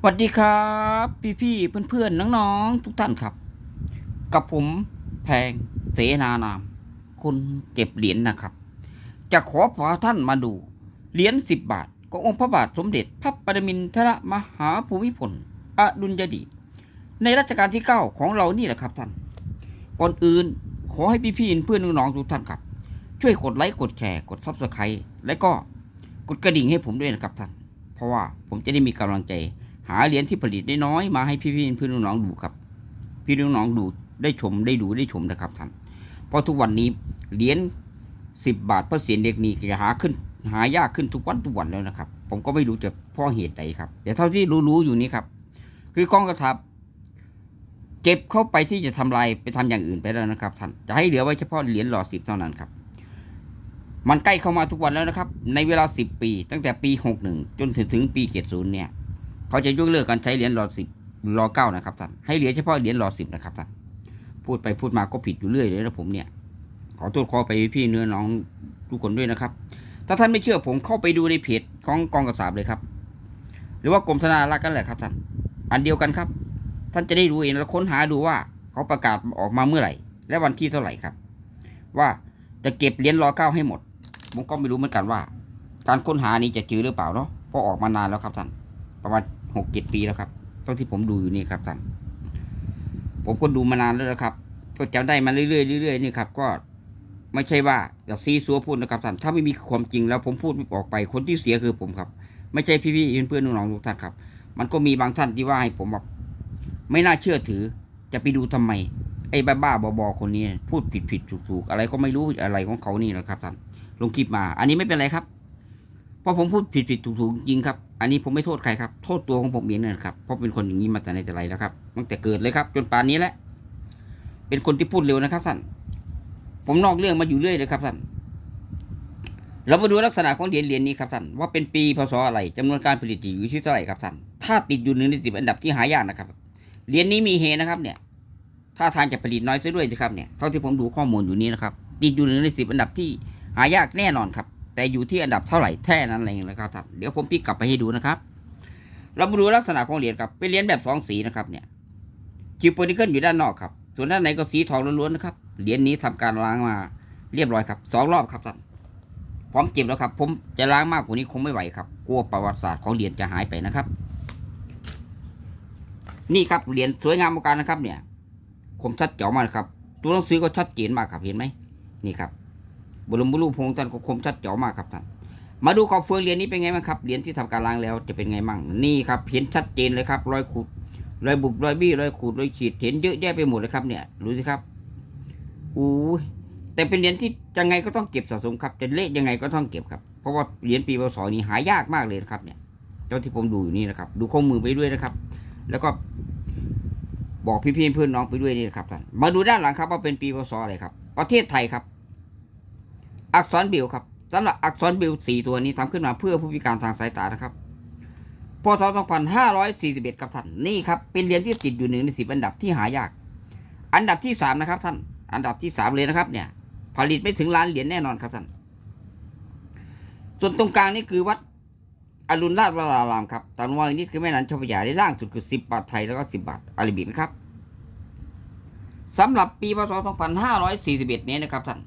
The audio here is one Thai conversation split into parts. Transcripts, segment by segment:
สวัสดีครับ พี่พี่เพื่อนเพื่อนๆน้องทุกท่านครับ กับผมแพงเสนานาม คนเก็บเหรียญนะครับ จะขอพาท่านมาดู เหรียญสิบบาทขององค์พระบาทสมเด็จพระปรมินทรมหาภูมิพลอดุลยเดชในรัชกาลที่เก้าของเรานี่แหละครับท่าน ก่อนอื่นขอให้พี่พี่เพื่อนๆน้องทุกท่านครับ ช่วยกดไลค์กดแชร์กดซับสไครต์และก็กดกระดิ่งให้ผมด้วยนะครับท่าน เพราะว่าผมจะได้มีกำลังใจ หาเหรียญที่ผลิตได้น้อยมาให้พี่พี่เพื่อนน้องดูครับ พี่น้องดูได้ชมได้ดูได้ชมนะครับท่านเพราะทุกวันนี้เหรียญสิบบาทเพราะเสียนเด็กนี่จะหาขึ้น หายากขึ้นทุกวันทุกวันแล้วนะครับ ผมก็ไม่รู้จะพราะเหตุใดครับแต่เท่าที่รู้ๆอยู่นี้ครับ คือกองกระทับเก็บเข้าไปที่จะทำลายไปทำอย่างอื่นไปแล้วนะครับท่านจะให้เหลือไว้เฉพาะเหรียญหล่อสิบเท่านั้นครับ มันใกล้เข้ามาทุกวันแล้วนะครับ ในเวลาสิบปี ตั้งแต่ปีหกหนึ่งจนถึงถึงปีเจ็ดศูนย์เนี่ย เขาจะยกเลิกการใช้เหรียญรอสิบรอเก้านะครับท่านให้เหลือเฉพาะเหรียญรอสิบนะครับท่านพูดไปพูดมาก็ผิดอยู่เรื่อยเลยนะผมเนี่ย ขอโทษขอไปพี่เนื้อน้องทุกคนด้วยนะครับ ถ้าท่านไม่เชื่อผมเข้าไปดูในเพจของกองกระสาบเลยครับ หรือว่ากรมธนารักษ์กันแหละครับท่านอันเดียวกันครับ ท่านจะได้รู้เองแล้วค้นหาดูว่าเขาประกาศออกมาเมื่อไหร่ และวันที่เท่าไหร่ครับ ว่าจะเก็บเหรียญรอเก้าให้หมดผมก็ไม่รู้เหมือนกันว่า การค้นหานี้จะเจอหรือเปล่าเนาะเพราะออกมานานแล้วครับท่านประมาณ หกเจ็ดปีแล้วครับเท่าที่ผมดูอยู่นี่ครับท่านผมก็ดูมานานแล้วนะครับ ก็จำได้มาเรื่อยๆเรื่อยๆนี่ครับก็ไม่ใช่ว่าจะซีซัวพูดนะครับท่านถ้าไม่มีความจริงแล้วผมพูดออกไปคนที่เสียคือผมครับ ไม่ใช่พี่ๆเพื่อนๆน้องๆทุกท่านครับ มันก็มีบางท่านที่ว่าให้ผมแบบไม่น่าเชื่อถือ จะไปดูทำไม ไอ้บ้าๆบอๆคนนี้ พูดผิดๆถูกๆ อะไรก็ไม่รู้อะไรของเขานี่แหละครับท่านลงคลิปมา อันนี้ไม่เป็นไรครับ ราะผมพูดผิดผิดถูกถูกจริงครับ อันนี้ผมไม่โทษใครครับ โทษตัวของผมเองนั่นแหละครับ เพราะเป็นคนอย่างนี้มาแต่ไหนแต่ไรแล้วครับ ตั้งแต่เกิดเลยครับ จนป่านนี้แหละ เป็นคนที่พูดเร็วนะครับท่าน ผมนอกเรื่องมาอยู่เรื่อยเลยครับท่าน เรามาดูลักษณะของเหรียญเหรียญนี้ครับท่าน ว่าเป็นปีพศอะไรจำนวนการผลิตอยู่ที่เท่าไหร่ครับท่าน ถ้าติดอยู่หนึ่งในสิบอันดับที่หายากนะครับ เหรียญนี้มีเฮนะครับเนี่ย ถ้าทางจะผลิตน้อยซะด้วยนะครับเนี่ย เท่าที่ผมดูข้อมูลอยู่นี้นะครับ ติดอยู่หนึ่งในสิบอันดับที่หายากแน่นอนครับ แต่อยู่ที่อันดับเท่าไหร่แท่นั้นเองนะครับท่านเดี๋ยวผมพิกกลับไปให้ดูนะครับ เรามาดูลักษณะของเหรียญครับเป็นเหรียญแบบสองสีนะครับเนี่ยคิวโปนิเกิลอยู่ด้านนอกครับ ส่วนด้านในก็สีทองล้วนๆนะครับเหรียญนี้ทำการล้างมาเรียบร้อยครับสองรอบครับท่านพร้อมเก็บแล้วครับ ผมจะล้างมากกว่านี้คงไม่ไหวครับกลัวประวัติศาสตร์ของเหรียญจะหายไปนะครับ นี่ครับเหรียญสวยงามเหมือนกันนะครับ เนี่ย คมชัดเจ๋วมากครับ ตัวหนังสือก็ชัดเจนมากครับเห็นไหมนี่ครับ บรมบุรุษพงศ์ท่านก็คมชัดเจ๋วมากครับท่านมาดูขอบเฟืองเหรียญนี้เป็นไงบ้างครับเหรียญที่ทำการล้างแล้วจะเป็นไงบ้างนี่ครับเห็นชัดเจนเลยครับรอยขูดรอยบุบรอยบี้รอยขูดรอยขีดเห็นเยอะแยะไปหมดเลยครับเนี่ยดูสิครับอู้แต่เป็นเหรียญที่ยังไงก็ต้องเก็บสะสมครับจะเละยังไงก็ต้องเก็บครับเพราะว่าเหรียญปีพศนี้หายากมากเลยนะครับเนี่ยเจ้าที่ผมดูอยู่นี่นะครับ ดูข้อมือไปด้วยนะครับ แล้วก็บอกพี่ๆเพื่อนน้องไปด้วยนี่นะครับท่านมาดูด้านหลังครับว่าเป็นปีพศอะไรครับ ประเทศไทยครับ อักษรเบลครับสำหรับอักษรเบลสี่ตัวนี้ทำขึ้นมาเพื่อผู้พิการทางสายตานะครับพศ2541ครับท่านนี่ครับเป็นเหรียญที่ติดอยู่หนึ่งในสิบอันดับที่หายาก อันดับที่สามนะครับท่านอันดับที่สามเลยนะครับเนี่ยผลิตไม่ถึงล้านเหรียญแน่นอนครับท่านส่วนตรงกลางนี่คือวัดอรุณราชวรารามครับตามว่านี่คือแม่นันเจ้าพระยาได้ล่างสุดคือสิบบาทไทยแล้วก็สิบบาทอาราบินะครับสำหรับปีพศ2541 นี้นะครับท่าน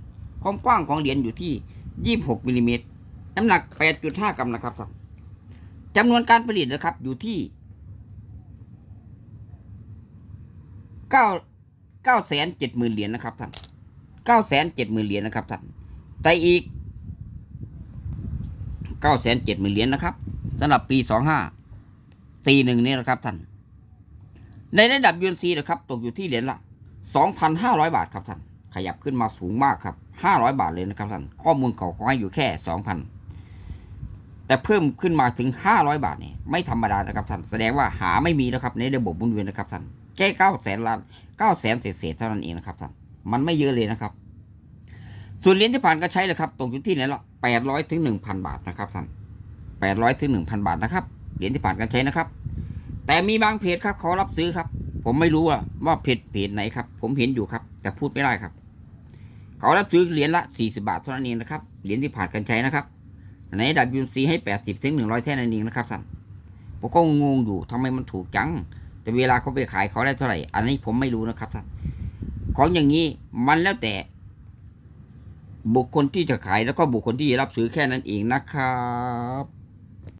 ความกว้างของเหรียญอยู่ที่ 26มิลลิเมตรน้ำหนัก 8.5 กรัมนะครับท่านจำนวนการผลิตนะครับอยู่ที่9 9แสน7หมื่นเหรียญนะครับท่าน9แสน7หมื่นเหรียญนะครับท่านแต่อีก9แสน7หมื่นเหรียญนะครับสำหรับปี 25 41นี้นะครับท่านในระดับยูนซีนะครับตกอยู่ที่เหรียญละ 2,500 บาทครับท่านขยับขึ้นมาสูงมากครับ 500 บาทเลยนะครับท่านข้อมูลเก่าเขาให้อยู่แค่ 2,000 แต่เพิ่มขึ้นมาถึง 500 บาทเนี่ยไม่ธรรมดานะครับท่านแสดงว่าหาไม่มีแล้วครับในระบบหมุนเวียนนะครับท่านแค่9แสนล้าน9แสนเศษเท่านั้นเองนะครับท่านมันไม่เยอะเลยนะครับส่วนเหรียญที่ผ่านการใช้เลยครับตกอยู่ที่ไหนละ800ถึง1,000บาทนะครับท่าน800ถึง1,000บาทนะครับเหรียญที่ผ่านการใช้นะครับ แต่มีบางเพจครับเขารับซื้อครับ ผมไม่รู้ว่าว่าเพจเพจไหนครับ ผมเห็นอยู่ครับ แต่พูดไม่ได้ครับ เขารับซื้อเหรียญละ 40 บาทเท่านั้นเองนะครับ เหรียญที่ผ่านการใช้นะครับ ในดับยูซีให้ 80ถึง100 แท่นั้นเองนะครับท่านผมก็งงอยู่ทำไมมันถูกจัง แต่เวลาเขาไปขายเขาได้เท่าไหร่ อันนี้ผมไม่รู้นะครับท่าน ของอย่างนี้มันแล้วแต่ บุคคลที่จะขายแล้วก็บุคคลที่จะรับซื้อแค่นั้นเองนะครับ